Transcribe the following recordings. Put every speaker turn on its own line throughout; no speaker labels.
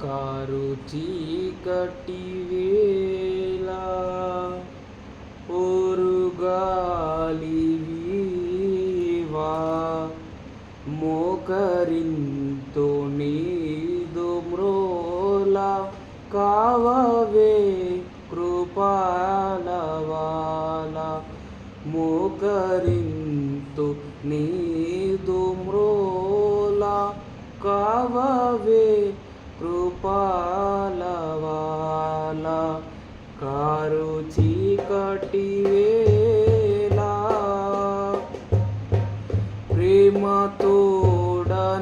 Car చీకటి వేళ ఓరుగాలి వీవా మోకరింతో నీదు మ్రోల కావవే కృపాలవాల మోకరింతో నీదు మ్రోల కావవే కృపాలవాల కారు చీకటి వేలా ప్రేమతోడని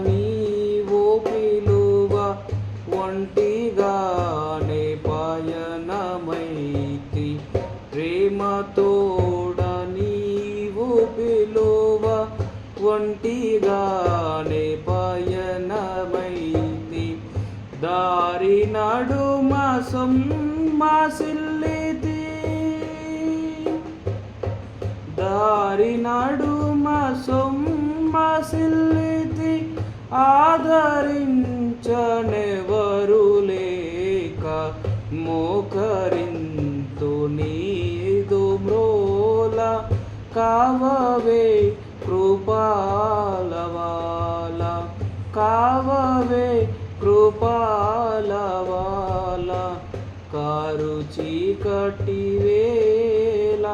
నీవు పిలువ ఒంటిగానే పయనమైతి. ప్రేమతోడని నీవు పిలువ ఒంటిగానే పయ దారి నాడు మాసం సొమ్మసిల్లితి దారి నాడు మాసం సొమ్మసిల్లితి ఆదరించనెవరు లేక మోకరింతు నీదు మ్రోల కావవే కృపాలవాల కావవే కృపాలవాల కారు చీకటి వేళ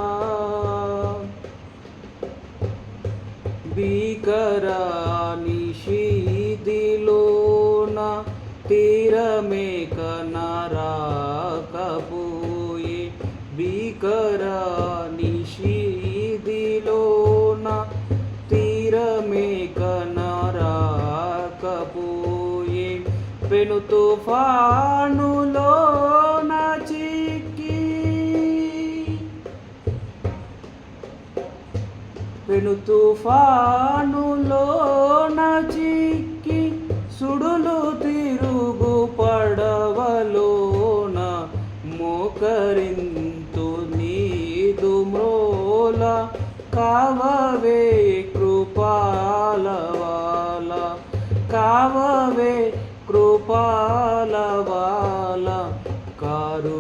భీకరాని శీదిలోన తీరమే కనరాకపోయే పెను తుఫానులో నచికి పెను తుఫానులో చిక్కి. సుడులు తిరుగు పడవలోన మోకరింతు నీదు మ్రోల కావవే পালাবালা কারও